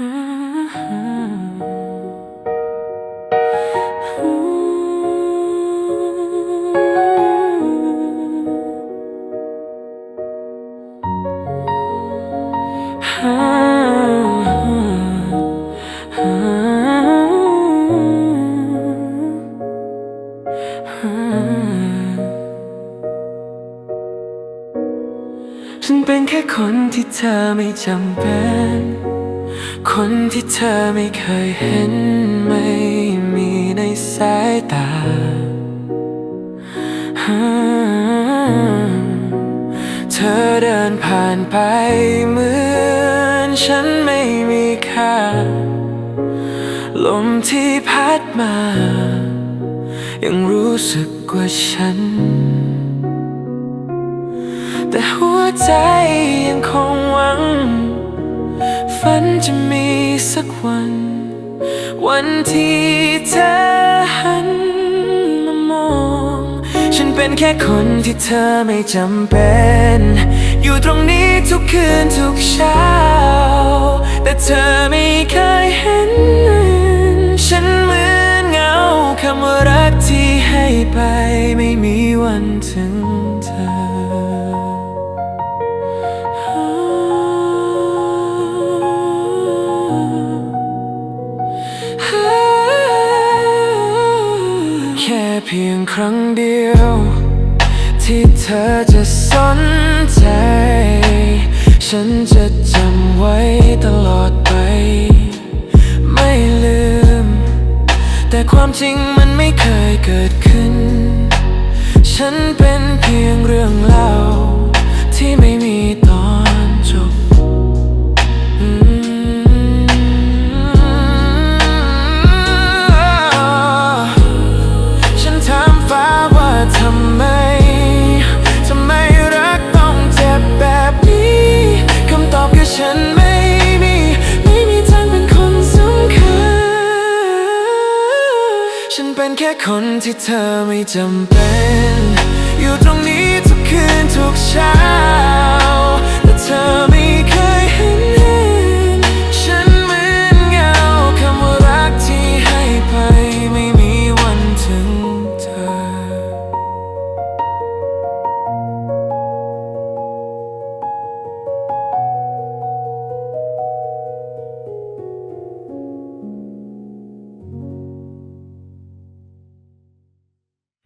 ฉันเป็นแค่คนที่เธอไม่จำเป็น คนที่เธอไม่เคยเห็นไม่มีในสายตา เธอเดินผ่านไปเหมือนฉันไม่มีค่า ลมที่พัดมา ยังรู้สึกกว่าฉัน แต่หัวใจยังคงหวังันจะมีสักวัน วันที่เธอหันมามอง ฉันเป็นแค่คนที่เธอไม่จำเป็น อยู่ตรงนี้ทุกคืนทุกเช้า แต่เธอไม่เคยเห็น ฉันเหมือนเงาคำว่ารักที่ให้ไปไม่มีวันถึง พียงครั้งเดียว ที่เธอจะสนใจ ฉันจะจำไว้ตลอดไป ไม่ลืม แต่ความจริงมันไม่เคยเกิดขึ้น ฉันเป็นเพียงเรื่องเล่าที่ไม่มี ฉันเป็นแค่คนที่เธอไม่จำเป็น อยู่ตรงนี้ทุกคืนทุ